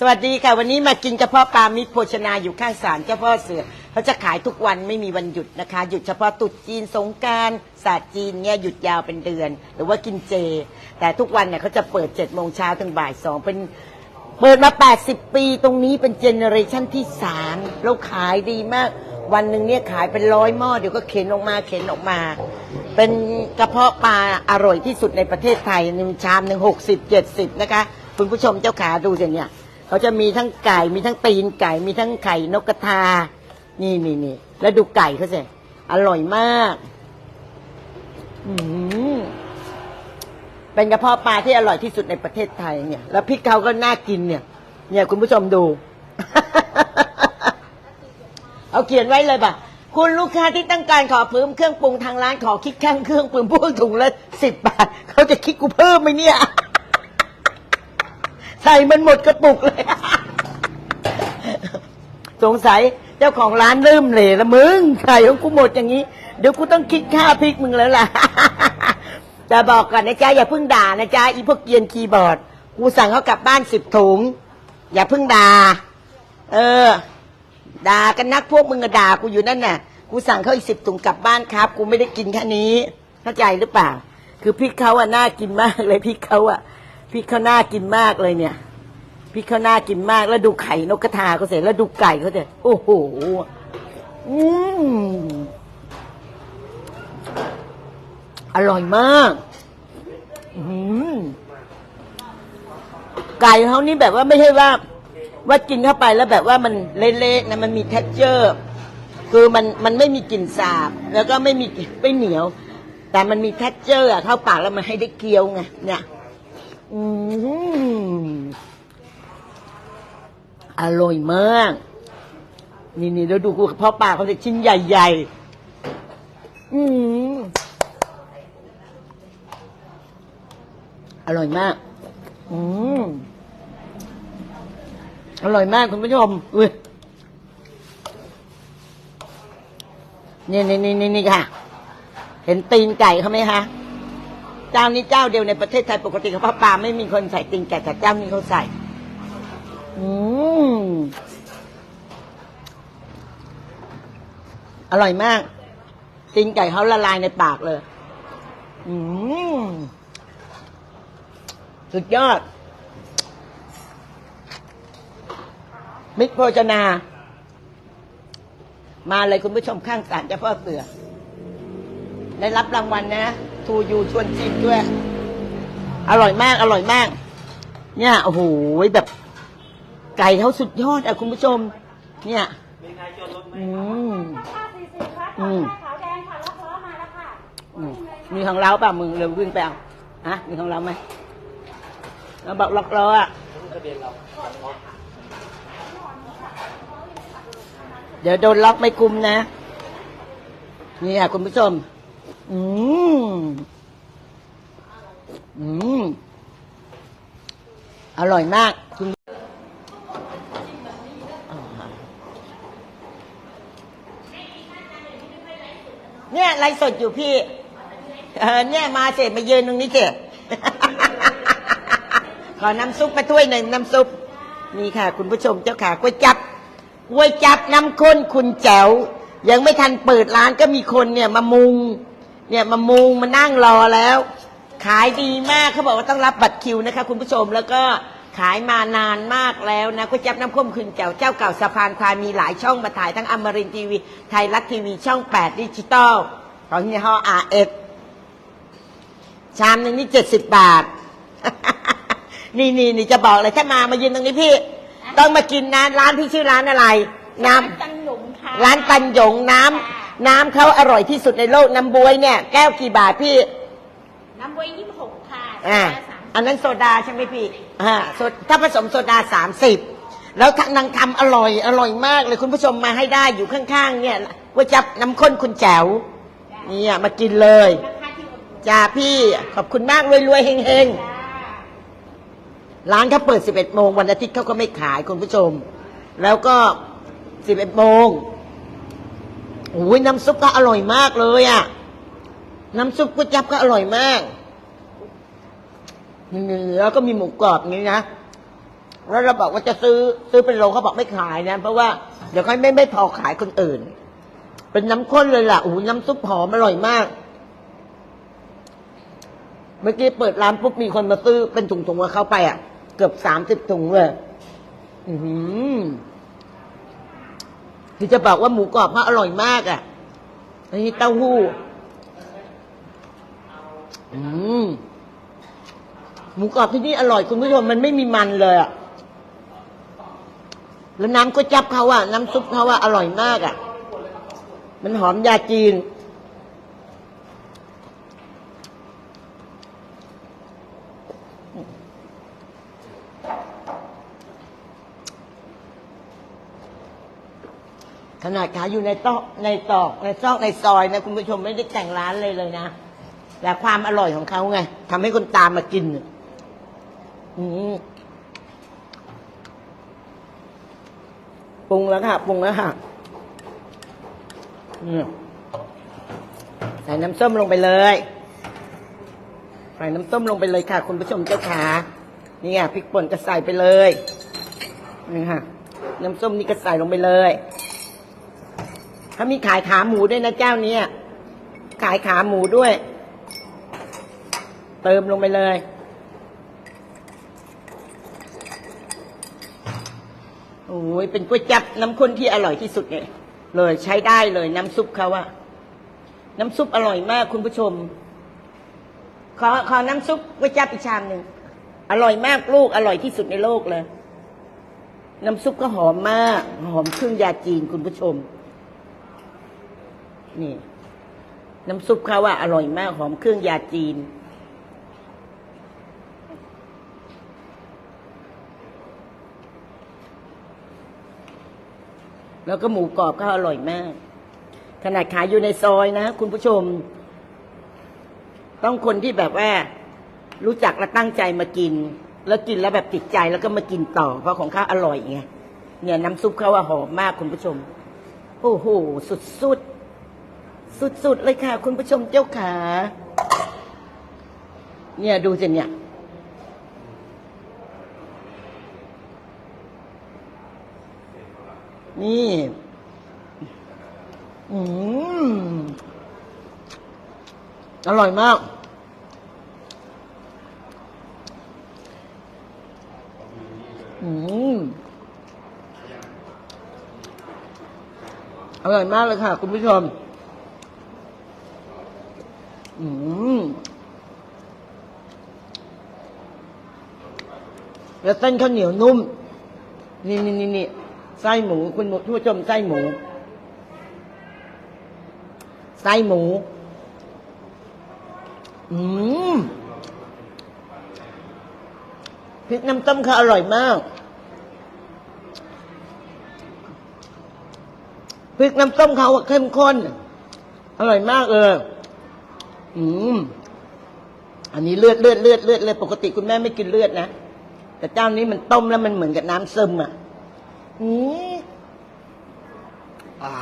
สวัสดีค่ะ วันนี้มากินกระเพาะปลามิตรโภชนาอยู่ข้างศาลเจ้าพ่อเสือเขาจะขายทุกวันไม่มีวันหยุดนะคะ หยุดเฉพาะตรุษจีนสงการศาสตร์จีนเนี่ยหยุดยาวเป็นเดือน หรือว่ากินเจ แต่ทุกวันเนี่ยเขาจะเปิด7จ็ดโมงเช้าถึงบ่ายสองเป็นเปิดมา 80 ปีตรงนี้เป็นเจเนอเรชันที่สามแล้วขายดีมาก วันหนึ่งเนี่ยขายเป็นร้อยหม้อเดี๋ยวก็เข็นออกมาเข็นออกมา เป็นกระเพาะปลาอร่อยที่สุดในประเทศไทยหนึ่งชามหนึ่งหกสิบเจ็ดสิบนะคะ คุณผู้ชมเจ้าขาดูสิเนี่ย เขาจะมีทั้งไก่มีทั้งตีนไก่มีทั้งไข่นกกระทา นี่นี่นี่แล้วดูไก่เขาสิอร่อยมาก อืมเป็นกระเพาะปลาที่อร่อยที่สุดในประเทศไทยเนี่ย แล้วพริกเขาก็น่ากินเนี่ย เนี่ยคุณผู้ชมดู เอาเขียนไว้เลยป่ะ คุณลูกค้าที่ต้องการขอเพิ่มเครื่องปรุงทางร้านขอคิดข้างเครื่องปรุงพวกถุงละสิบบาท เขาจะคิดกูเพิ่มไหมเนี่ย ใส่มันหมดกระปุกเลย สงสัยเจ้าของร้านเริ่มเหล่ละมึงไข่ของกูหมดอย่างนี้ เดี๋ยวกูต้องคิดค่าพริกมึงแล้วล่ะ แต่บอกก่อนนะจ๊ะอย่าเพิ่งด่านะจ๊ะอีพวกเกียนคีย์บอร์ด กูสั่งเขากลับบ้านสิบถุง อย่าเพิ่งด่า เออ ด่ากันนักพวกมึงก็ด่ากูอยู่นั่นน่ะ กูสั่งเขาอีกสิบถุงกลับบ้านครับ กูไม่ได้กินแค่นี้ เข้าใจหรือเปล่า คือพริกเขาอะน่ากินมากเลยพริกเขาอะ ริกเขาน่ากินมากเลยเนี่ยพริกเขาน่ากินมากแล้วดูไข่นกกระทาเขาเสร็จแล้วดูไก่เขาเสร็จโอ้โหอืมอร่อยมากอืมไก่เขานี่แบบว่าไม่ใช่ว่า ว่ากินเข้าไปแล้วแบบว่ามันเละๆนะมันมี t e x t อร์ คือมันมันไม่มีกลิ่นสาบ แล้วก็ไม่มีไม่เหนียว แต่มันมี t e x t อร์เข้าปากแล้วมันให้ได้เคี้ยวไงเนี่ย อืมอร่อยมาก นี่นี่แล้วดูกูพาะปลาเขาจะชิ้นใหญ่ๆ อืมอร่อยมาก อืมอร่อยมากคุณผู้ชมอุ้ยนี่นี่นี่นี่ค่ะ เห็นตีนไก่เขาไหมคะ จ้านี้เจ้าเดียวในประเทศไทยปกติกระเพาะปลาไม่มีคนใส่ตีนไก่แต่เจ้านี้เขาใส่ อืมอร่อยมากตีนไก่เขาละลายในปากเลย อืมสุดยอด มิตรโภชนา มาเลยคุณผู้ชมข้างศาลเจ้าพ่อเสือ ได้รับรางวัลนะ ทูยูชวนชิมด้วย อร่อยมาก อร่อยมาก เนี่ยโอ้โหแบบ ไก่เขาสุดยอดอะคุณผู้ชม เนี่ยอืมอืมมีของเราป่ะมึงเร็ววิ่งไปเอาฮะมีของเราไหมเราบอกล็อกล้ออะเดี๋ยวโดนล็อกไม่คุมนะ นี่ค่ะคุณผู้ชม อืม อืม อร่อยมากคุณเนี่ยไลฟ์สดอยู่พี่ เออเนี่ยมาเสร็จมายืนตรงนี้เสร็จขอน้ำซุปมาถ้วยหนึ่งน้ำซุป นี่ค่ะ คุณผู้ชมเจ้าขาก๋วยจับก๋วยจับน้ำข้นคุณแจ๋ว ยังไม่ทันเปิดร้านก็มีคนเนี่ยมามุง เนี่ยมามุงมานั่งรอแล้ว ขายดีมากเขาบอกว่าต้องรับบัตรคิวนะคะ คุณผู้ชมแล้วก็ขายมานานมากแล้วนะก๋วยจับน้ำข้นคุณแจ๋วเจ้าเก่าสะพานควายมีหลายช่องมาถ่ายทั้งอมรินทร์ทีวีไทยรัฐทีวีช่อง 8 ดิจิตอลของยี่ห้อ RS ชามหนึ่งนี่เจ็ดสิบบาท นี่นี่นี่จะบอกเลยถ้ามามายืนตรงนี้พี่ ต้องมากินนะร้านพี่ชื่อร้านอะไร น้ำตันหลุมค่ะร้านตันหยงน้ำ น้ำเขาอร่อยที่สุดในโลกน้ำบวยเนี่ย แก้วกี่บาทพี่ น้ำบวยยี่สิบหกค่ะอ่าโซดาสามอันนั้นโซดาใช่ไหมพี่อ่าโซถ้าผสมโซดาสามสิบแล้วนางทำอร่อยอร่อยมากเลยคุณผู้ชมมาให้ได้อยู่ข้างๆ เนี่ยก๋วยจับน้ำข้นคุณแจ๋วเนี่ยมากินเลยราคาที่อุ่นจ้าพี่ขอบคุณมากรวยๆเฮงๆจ้าร้านเขาเปิด 11 โมงวันอาทิตย์เขาก็ไม่ขายคุณผู้ชม แล้วก็ 11 โมง โอ้ยน้ำซุปก็อร่อยมากเลยอะ่ะ น้ำซุปก๋วยจั๊บก็อร่อยมากนี่แล้วก็มีหมูกรอบอย่างนี้นะแล้วเราบอกว่าจะซื้อซื้อเป็นโลเขาบอกไม่ขายนะ เพราะว่าเดี๋ยวเขาไม่ไม่พอขายคนอื่น เป็นน้ำข้นเลยล่ะโอ้น้ำซุปหอมอร่อยมาก เมื่อกี้เปิดร้านปุ๊บมีคนมาซื้อเป็นถุงๆกับเข้าไปอะ เกือบสามสิบถุงเลย อือ คือที่จะบอกว่าหมูกรอบเขาอร่อยมากอะ อันนี้เต้าหู้ อืม หมูกรอบที่นี่อร่อยคุณผู้ชมมันไม่มีมันเลยอะ แล้วน้ำก๋วยจับเขาอะ น้ำซุปเขาอะอร่อยมากอะ มันหอมยาจีน ขนาดขายอยู่ในตอกในตอกในซอกในซอยนะคุณผู้ชมไม่ได้แต่งร้านเลยเลยนะแต่ความอร่อยของเขาไงทำให้คนตามมากินอืมปรุงแล้วค่ะปรุงแล้วค่ะใส่น้ำส้มลงไปเลยใส่น้ำส้มลงไปเลยค่ะ คุณผู้ชมเจ้าขานี่ไงพริกป่นก็ใส่ไปเลยนี่ค่ะน้ำส้มนี่ก็ใส่ลงไปเลย เขามีขายขาหมูด้วยนะเจ้าเนี้ยขายขาหมูด้วย เติมลงไปเลย โอ้ยเป็นก๋วยจับน้ำข้นที่อร่อยที่สุดเลยเลยใช้ได้เลยน้ำซุปเขาอะน้ำซุปอร่อยมากคุณผู้ชม ขอขอน้ำซุปก๋วยจับอีกชามหนึ่งอร่อยมากลูกอร่อยที่สุดในโลกเลย น้ำซุปก็หอมมาก หอมเครื่องยาจีนคุณผู้ชม นี่ น้ำซุปเขาว่าอร่อยมากหอมเครื่องยาจีน แล้วก็หมูกรอบก็อร่อยมาก ขนาดขายอยู่ในซอยนะ คุณผู้ชม ต้องคนที่แบบว่า รู้จักและตั้งใจมากิน แล้วกินแล้วแบบติดใจแล้วก็มากินต่อ เพราะของเขาอร่อยไงเนี่ยน้ำซุปเขาว่าหอมมากคุณผู้ชม โอ้โห สุดๆ สุดๆเลยค่ะ คุณผู้ชมเจ้าขา เนี่ยดูสิเนี่ย นี่อืมอร่อยมาก อืมอร่อยมากเลยค่ะ คุณผู้ชม อืม แล้วเส้นข้าวเหนียวนุ่ม นี่นี่นี่นี่ไส้หมูคุณผู้ชมไส้หมู ไส้หมู อืมพริกน้ำต้มเขาอร่อยมากพริกน้ำต้มเขาเข้มข้น อร่อยมากเลยอืม อันนี้เลือดเลือดเลือดเลือดเลยปกติคุณแม่ไม่กินเลือดนะ แต่เจ้านี้มันต้มแล้วมันเหมือนกับน้ำซึมอะอืมอ่า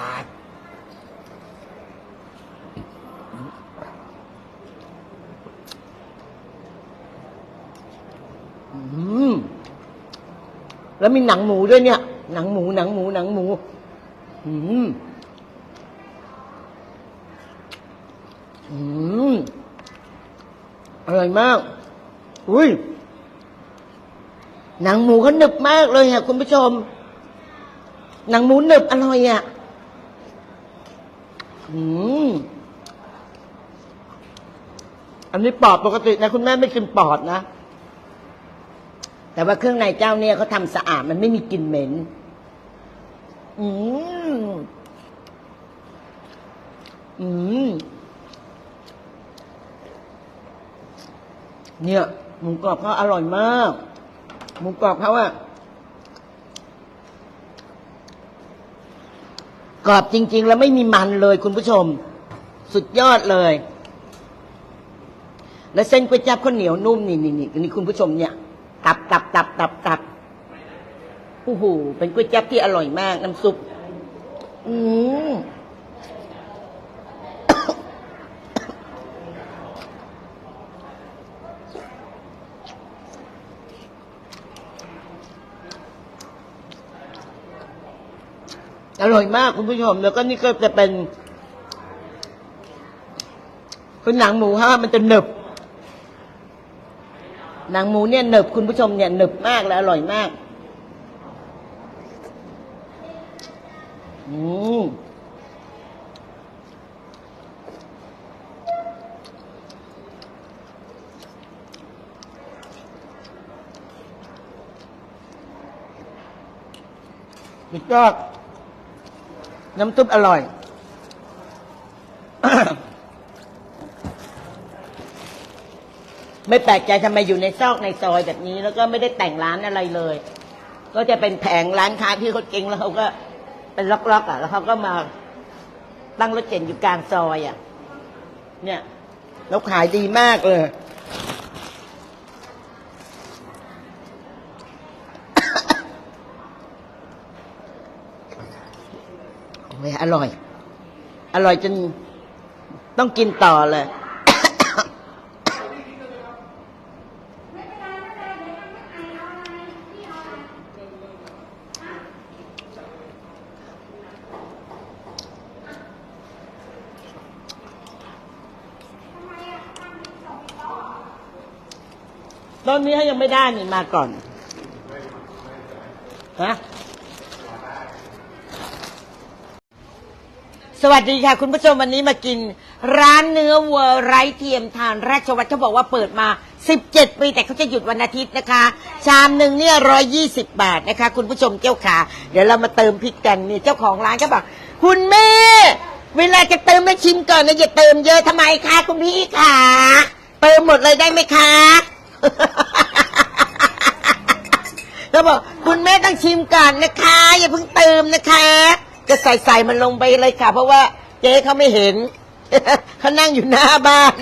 อืมแล้วมีหนังหมูด้วยเนี่ย หนังหมูหนังหมูหนังหมู อืม อืม อร่อยมาก อุ้ย หนังหมูเขาหนึบมากเลยค่ะคุณผู้ชม หนังหมูหนึบอร่อยอะอืมอันนี้ปอดปกตินะคุณแม่ไม่กินปอดนะ แต่ว่าเครื่องในเจ้าเนี่ยเขาทำสะอาดมันไม่มีกลิ่นเหม็น อืมอืมเนี่ยหมูกรอบเขาอร่อยมาก หมูกรอบเขาอะกรอบจริง ๆ แล้วไม่มีมันเลยคุณผู้ชม สุดยอดเลย แล้วเส้นก๋วยจั๊บข้าวเหนียวนุ่มนี่นี่นี่นี่คุณผู้ชมเนี่ย ตับตับตับตับตับโอ้โหเป็นก๋วยจั๊บที่อร่อยมาก น้ำซุป อืม อร่อยมากคุณผู้ชม แล้วก็นี่ก็จะเป็นคือหนังหมูฮะมันจะหนึบ หนังหมูเนี่ยหนึบคุณผู้ชมเนี่ยหนึบมากและอร่อยมาก อืมสุดยอด น้ำซุปอร่อย ไม่แปลกใจทำไมอยู่ในซอกในซอยแบบนี้ แล้วก็ไม่ได้แต่งร้านอะไรเลย ก็จะเป็นแผงร้านค้าที่เขาเก่งแล้วเขาก็เป็นล็อกๆอะ แล้วเขาก็มาตั้งรถเข็นอยู่กลางซอยอะ เนี่ยแล้วขายดีมากเลย โอร่อย อร่อยจนต้องกินต่อเลยตอนนี้ยังไม่ได้นี่มาก่อน ฮะ สวัสดีค่ะ คุณผู้ชมวันนี้มากิน ร้านเนื้อวัวไร้เทียมทานราชวัฒน์เขาบอกว่าเปิดมา 17 ปีแต่เขาจะหยุดวันอาทิตย์นะคะ ชามหนึ่งเนี่ยร้อยี่สิบาทนะคะ คุณผู้ชมเจ้าขาเดี๋ยวเรามาเติมพริกกันนี่เจ้าของร้านก็บอกคุณแม่ เวลาจะเติมไม่ชิมก่อนนะอย่าเติมเยอะทำไมคะคุณพี่ขาเติมหมดเลยได้ไหมคะแล้วบอกคุณแม่ต้องชิมก่อนนะคะ อย่าเพิ่งเติมนะคะ ก็ใส่ใส่มันลงไปเลยค่ะ เพราะว่าเจ๊เขาไม่เห็น เขานั่งอยู่หน้าบ้าน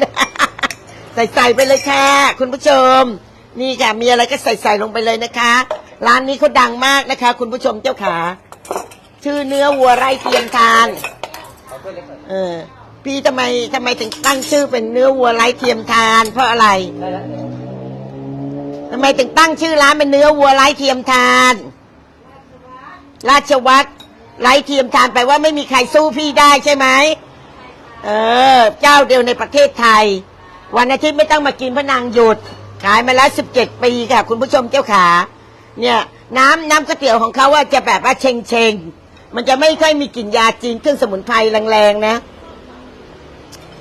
ใส่ใส่ไปเลยค่ะ คุณผู้ชม นี่ค่ะมีอะไรก็ใส่ใส่ลงไปเลยนะคะ ร้านนี้เขาดังมากนะคะ คุณผู้ชมเจ้าขา ชื่อเนื้อวัวไร่เทียมทานเออพี่ทำไมทำไมถึงตั้งชื่อเป็นเนื้อวัวไร่เทียมทาน เพราะอะไรทำไมถึงตั้งชื่อร้านเป็นเนื้อวัวไร้เทียมทาน ราชวัตร ไร้เทียมทานแปว่าไม่มีใครสู้พี่ได้ใช่ไหมเออ เจ้าเดียวในประเทศไทย วันอาทิตย์ไม่ต้องมากินพระนางหยุด ขายมาแล้วสิบเจ็ดปีค่ะ คุณผู้ชมเจ้าขา เนี่ย น้ำน้ำก๋วยเตี๋ยวของเขาว่าจะแบบว่าเชงเชงมันจะไม่ค่อยมีกลิ่นยาจีนเครื่องสมุนไพรแรงๆนะ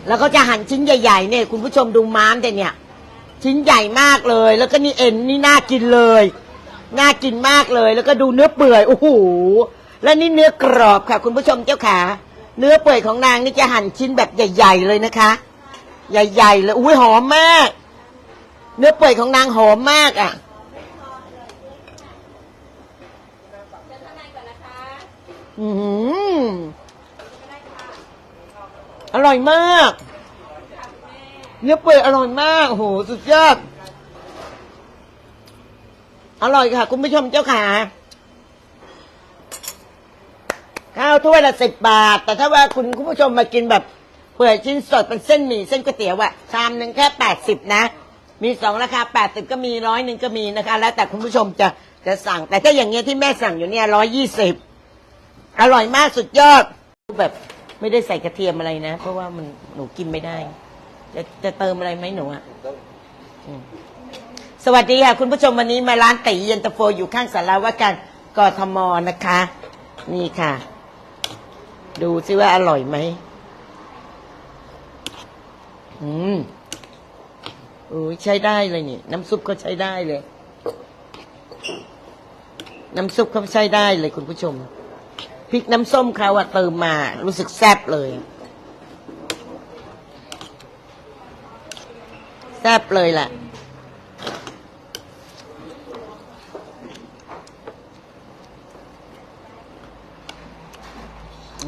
แล้วก็จะหั่นชิ้นใหญ่ๆเนี่ยคุณผู้ชมดูม้ามแต่เนี่ย ชิ้นใหญ่มากเลย แล้วก็นี่เอ็นนี่น่ากินเลย น่ากินมากเลย แล้วก็ดูเนื้อเปื่อยโอ้โห แล้วนี่เนื้อกรอบค่ะ คุณผู้ชมเจ้าขาเนื้อเปื่อยของนางนี่จะหั่นชิ้นแบบใหญ่ ๆ เลยนะคะ ใหญ่ ๆ เลยอุ้ยหอมมาก เนื้อเปื่อยของนางหอมมากอะอืออร่อยมาก เนื้อเปื่อยอร่อยมากโอ้โหสุดยอดอร่อยค่ะ คุณผู้ชมเจ้าขา ข้าวถ้วยละสิบบาท แต่ถ้าว่าคุณคุณผู้ชมมากินแบบเปื่อยชิ้นสดเป็นเส้นหมี่เส้นก๋วยเตี๋ยวอะชามหนึ่งแค่แปดสิบนะ มีสองราคาแปดสิบก็มีร้อยหนึ่งก็มีนะคะ แล้วแต่คุณผู้ชมจะจะสั่ง แต่ถ้าอย่างเงี้ยที่แม่สั่งอยู่เนี่ยร้อยยี่สิบอร่อยมากสุดยอดแบบไม่ได้ใส่กระเทียมอะไรนะ เพราะว่ามันหนูกินไม่ได้ จะจะเติมอะไรไหมหนูอะอืมสวัสดีค่ะคุณผู้ชมวันนี้มาร้านตีเย็นตาโฟอยู่ข้างสาราว่าการกทมนะคะ นี่ค่ะ ดูซิว่าอร่อยไหม อืมโอ้ยใช้ได้เลยนี่ น้ำซุปก็ใช้ได้เลย น้ำซุปเขาใช้ได้เลยคุณผู้ชม พริกน้ำส้มเขาอะเติมมา รู้สึกแซ่บเลย แซ่บเลยแหละ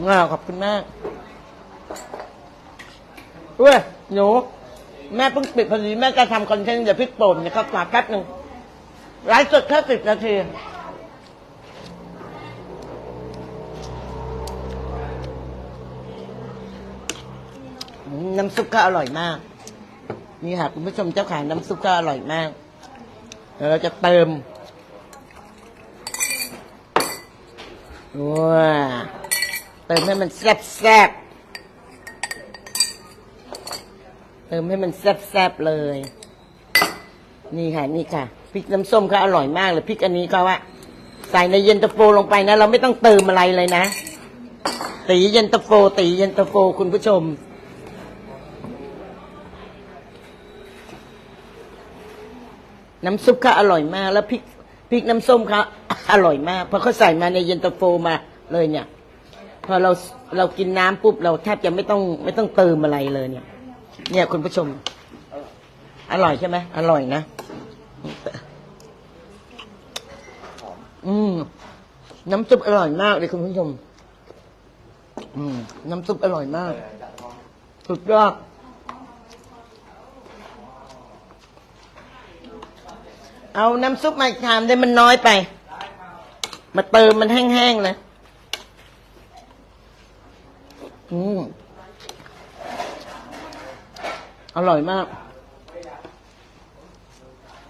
ว้าวขอบคุณมากเว้ยหนูแม่เพิ่งปิดพอดีแม่จะทำคอนเทนต์เดี๋ยวพริกป่นนะครับฝากแป๊บหนึ่งไลฟ์สดแค่สิบนาทีน้ำซุปก็อร่อยมาก นี่ค่ะคุณผู้ชมเจ้าขาน้ำซุปก็อร่อยมากเดี๋ยวเราจะเติมว้า ติมให้มันแซ่บแซบเติมให้มันแซ่บแซบเลย นี่ค่ะ นี่ค่ะพริกน้ำส้มเขาอร่อยมากเลยพริกอันนี้เขาว่าใส่ในเย็นตาโฟลงไปนะ เราไม่ต้องเติมอะไรเลยนะ ตีเย็นตาโฟ ตีเย็นตาโฟคุณผู้ชมน้ำซุปเขาอร่อยมาก แล้วพริกพริกน้ำส้มเขาอร่อยมากเพราะเขาใส่มาในเย็นตาโฟมาเลยเนี่ย พอเราเรากินน้ำปุ๊บเราแทบจะไม่ต้องไม่ต้องเติมอะไรเลยเนี่ย เนี่ยคุณผู้ชม อร่อยใช่ไหมอร่อยนะ อืมน้ำซุปอร่อยมากเลยคุณผู้ชม อืม น้ำซุปอร่อยมาก สุดยอดเอาน้ำซุปมาอีกชามได้มันน้อยไป มาเติมมันแห้งๆเลย อืมอร่อยมาก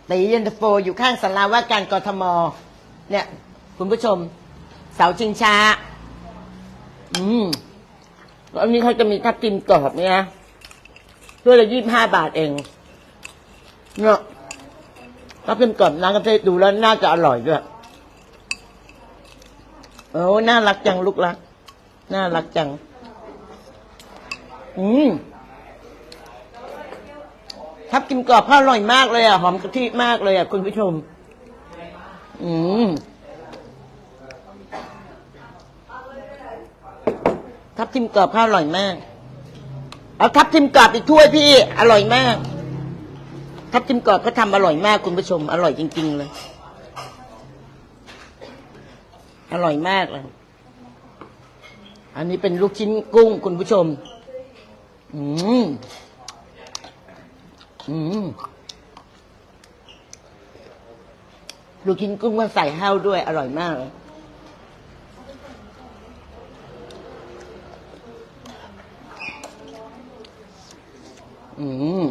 ตีเย็นตาโฟอยู่ข้างสาราว่าการกทม เนี่ย คุณผู้ชม เสาชิงช้า อืมแล้วอันนี้เขาจะมีทับทิมกรอบเนี่ยนะถ้วยละยี่สิบห้าบาทเอง เนี่ยทับทิมกรอบน้ำกะทิดูแล้วน่าจะอร่อยด้วยโอ้น่ารักจังลูกรัก น่ารักจัง อืมทับกิมกรอบข้าวอร่อยมากเลยอะ หอมกะทิมากเลยอะ คุณผู้ชม อืมทับทิมกรอบข้าวอร่อยมาก เอาทับทิมกรอบอีกถ้วยพี่ อร่อยมาก ทับทิมกรอบเขาทำอร่อยมากคุณผู้ชม อร่อยจริง ๆ เลย อร่อยมากเลย อันนี้เป็นลูกชิ้นกุ้งคุณผู้ชม อืม อืม ลูกชิ้นกุ้งมันใส่ห้าวด้วย อร่อยมากเลยอืม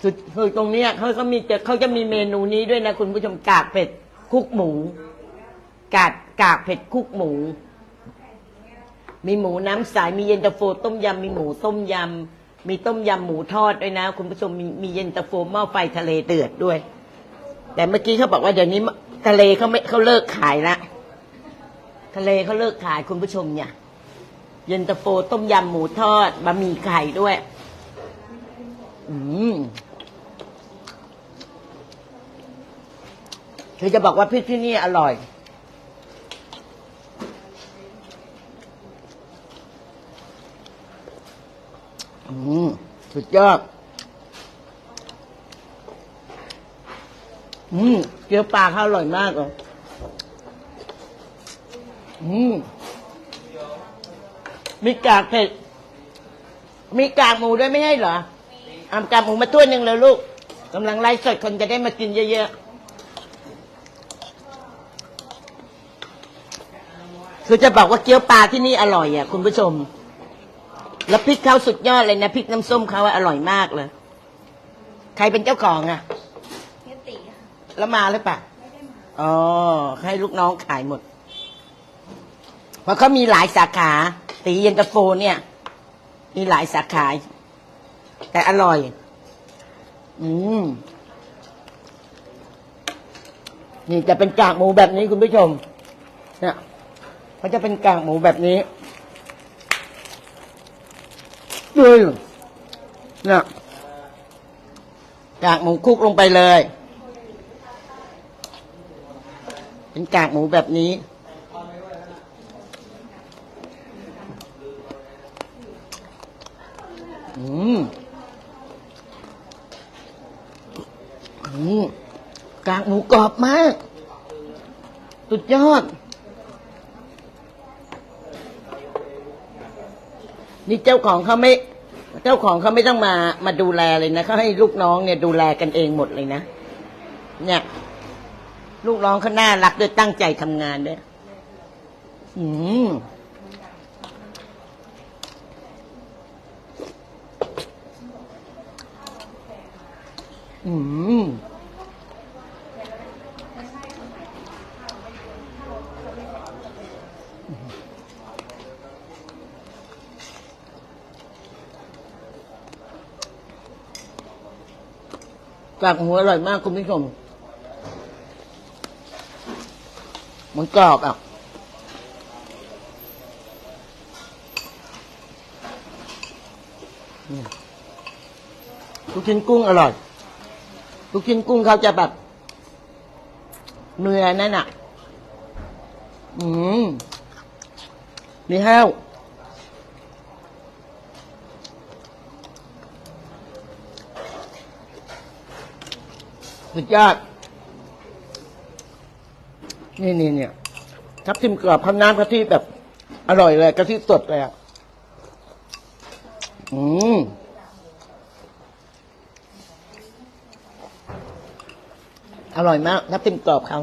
คือคือตรงเนี้ยเขาก็มีจะเขาจะมีเมนูนี้ด้วยนะ คุณผู้ชมกากเผ็ดคุกหมู กากกากเผ็ดคุกหมู มีหมูน้ำใสมีเย็นตาโฟต้มยำมีหมูต้มยำมีต้มยำหมูทอดด้วยนะ คุณผู้ชมมีมีเย็นตาโฟหม้อไฟทะเลเดือดด้วย แต่เมื่อกี้เขาบอกว่าเดี๋ยวนี้ทะเลเขาไม่เขาเลิกขายละทะเลเขาเลิกขายคุณผู้ชมเนี่ย เย็นตาโฟต้มยำหมูทอดบะหมี่ไข่ด้วย อืมคือจะบอกว่าพริกที่นี่อร่อย อืมสุดยอด อืมเกี๊ยวปลาเขาอร่อยมากเลยอืมมีกากเผ็ด มีกากหมูด้วยไม่ใช่เหรอเอากากหมูมาถ้วยหนึ่งแล้วลูกกำลังไลฟ์สดคนจะได้มากินเยอะๆ คือจะบอกว่าเกี๊ยวปลาที่นี่อร่อยอะ คุณผู้ชม แล้วพริกเขาสุดยอดเลยนะพริกน้ำส้มเขาอะอร่อยมากเลย ใครเป็นเจ้าของอะเฮียตีค่ะแล้วมาหรือเปล่าอ๋อให้ลูกน้องขายหมด เพราะเขามีหลายสาขา ตีเย็นตาโฟเนี่ย มีหลายสาขา แต่อร่อย อืมนี่จะเป็นกากหมูแบบนี้คุณผู้ชมเนี่ยเขาจะเป็นกากหมูแบบนี้ ดูเนี่ยกากหมูคลุกลงไปเลย เป็นกากหมูแบบนี้ อืม อืม กากหมูกรอบมาก สุดยอด นี่เจ้าของเขาไม่ เจ้าของเขาไม่ต้องมามาดูแลเลยนะเขาให้ลูกน้องเนี่ยดูแลกันเองหมดเลยนะ เนี่ย ลูกน้องเขาน่ารักด้วยตั้งใจทำงานด้วยอืมอืม กากหมูอร่อยมากคุณผู้ชม มันกรอบอะ ลูกชิ้นกุ้งอร่อย ลูกชิ้นกุ้งเขาจะแบบเนื้อนั่นอะ อืมมีแห้ว สุดยอด นี่นี่เนี่ยทับทิมกรอบพันน้ำกะทิแบบ อร่อยเลยกะทิสดเลยอะอืมอร่อยมากทับทิมกรอบเขา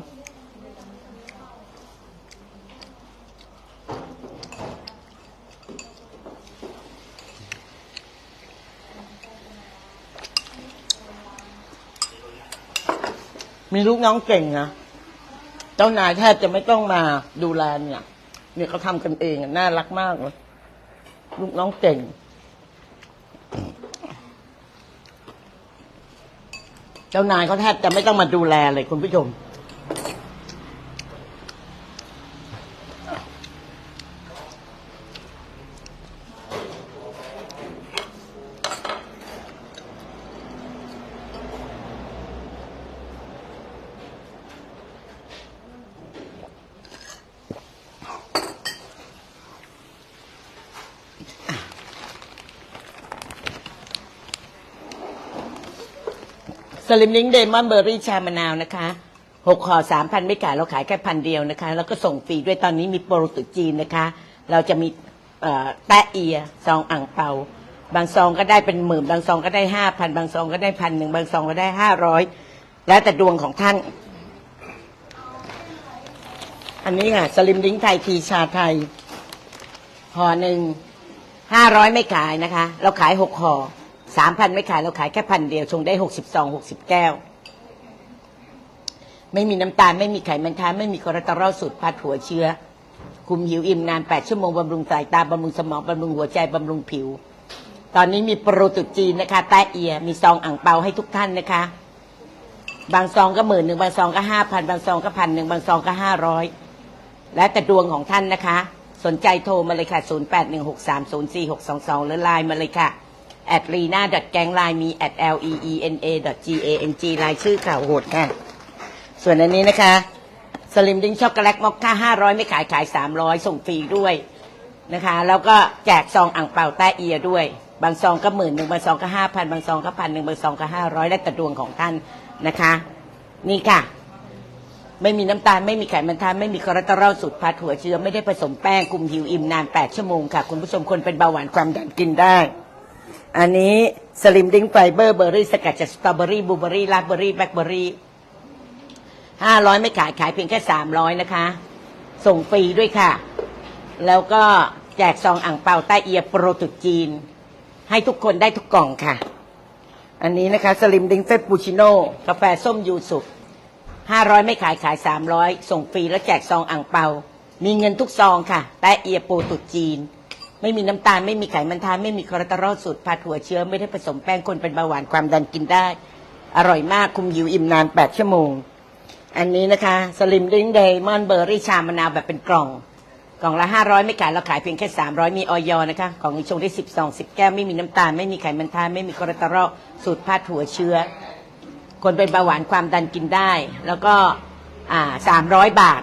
มีลูกน้องเก่งนะเจ้านายแทบจะไม่ต้องมาดูแลเนี่ย เนี่ยเขาทำกันเองอะน่ารักมากเลยลูกน้องเก่ง เจ้านายเขาแทบจะไม่ต้องมาดูแลเลยคุณผู้ชม สลิมลิงเดมอนเบอร์รี่ชามะนาวนะคะหกห่อสามพันไม่ขายเราขายแค่พันเดียวนะคะ แล้วก็ส่งฟรีด้วยตอนนี้มีโปรตุจีนนะคะ เราจะมีเอ่อแตะเอียซองอ่างเปา บางซองก็ได้เป็นหมื่น บางซองก็ได้ห้าพันบางซองก็ได้พันหนึ่งบางซองก็ได้ห้าร้อยแล้วแต่ดวงของท่าน อันนี้ค่ะสลิมลิงไทยทีชาไทยห่อหนึ่งห้าร้อยไม่ขายนะคะ เราขายหกห่อ สามพันไม่ขายเราขายแค่พันเดียวชงได้หกสิบสองหกสิบแก้ว ไม่มีน้ำตาล ไม่มีไขมันท้าไม่มีคอเลสเตอรอลสูตรพัดหัวเชื้อ คุมหิวอิ่มนานแปดชั่วโมงบำรุงสายตาบำรุงสมองบำรุงหัวใจบำรุงผิว ตอนนี้มีโปรตุจีนนะคะแตะเอีย มีซองอ่างเปาให้ทุกท่านนะคะ บางซองก็หมื่นหนึ่งบางซองก็ห้าพันบางซองก็พันหนึ่งบางซองก็ห้าร้อยแล้วแต่ดวงของท่านนะคะ สนใจโทรมาเลยค่ะ 0816304622 หรือไลน์มาเลยค่ะ แอดลีน่าแกงไลน์มี at l e e n a g a n g ลน์ชื่อข่าวโหดค่ะ ส่วนอันนี้นะคะ สลิมดิ้งช็อกโกแลตมอคค่า500 ไม่ขายขาย 300 ส่งฟรีด้วยนะคะ แล้วก็แจกซองอ่างเปาใต้เอียด้วย บางซองก็หมื่นหนึ่งบางซองก็ห้าพันบางซองก็พันหนึ่งบางซองก็ห้าร้อยแล้วแต่ดวงของท่านนะคะ นี่ค่ะ ไม่มีน้ำตาล ไม่มีไขมันทานไม่มีคอเลสเตอรอลสูตรพัดหัวเชื้อไม่ได้ผสมแป้งคุมหิวอิ่มนาน 8 ชั่วโมงค่ะ คุณผู้ชมคนเป็นเบาหวานความดันกินได้ อันนี้สลิมดิ้งไฟเบอร์เบอร์รี่สกัดจากสตรอเบอรี่บลูเบอรี่ราสเบอรี่แบล็คเบอรี่ห้าร้อยไม่ขายขายเพียงแค่สามร้อยนะคะ ส่งฟรีด้วยค่ะ แล้วก็แจกซองอ่างเปาใต้เอียโปรตุจีน ให้ทุกคนได้ทุกกล่องค่ะ อันนี้นะคะสลิมดิ้งเฟปปูชิโน่กาแฟส้มยูสุห้าร้อยไม่ขายขายสามร้อยส่งฟรีแล้วแจกซองอ่างเปา มีเงินทุกซองค่ะ แต่เอียโปรตุจีน ไม่มีน้ำตาลไม่มีไขมันทานไม่มีคอเลสเตอรอลสูตรผัดหัวเชื้อไม่ได้ผสมแป้งคนเป็นเบาหวานความดันกินได้ อร่อยมากคุมหิวอิ่มนาน 8 ชั่วโมง อันนี้นะคะสลิมดิ้งเดมอนเบอร์รี่ชามะนาวแบบเป็นกล่อง กล่องละ 500 ไม่ขายเราขายเพียงแค่ 300 มีออยนะคะ ของชงได้10ซอง10 แก้วไม่มีน้ำตาลไม่มีไขมันทานไม่มีคอเลสเตอรอลสูตรผัดหัวเชื้อ คนเป็นเบาหวานความดันกินได้ แล้วก็อ่า300 บาท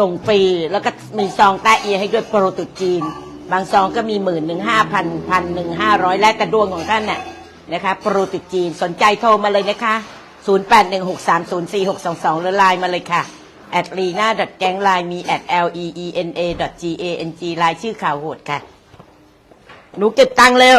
ส่งฟรี แล้วก็มีซองแตะเอียให้ด้วยโปรตุจีน บางซองก็มีหมื่นหนึ่งห้าพันพันหนึ่งห้าร้อยแล้วแต่ดวงของท่านน่ะนะคะโปรตุจีนสนใจโทรมาเลยนะคะ 0 8 1 6 3 0 4 6 2 2 หรือไลน์มาเลยค่ะแอดลีน่าแกงไลน์มี at l e e n a g a n g ไลน์ชื่อข่าวโหดค่ะ หนูเก็บตังค์เร็ว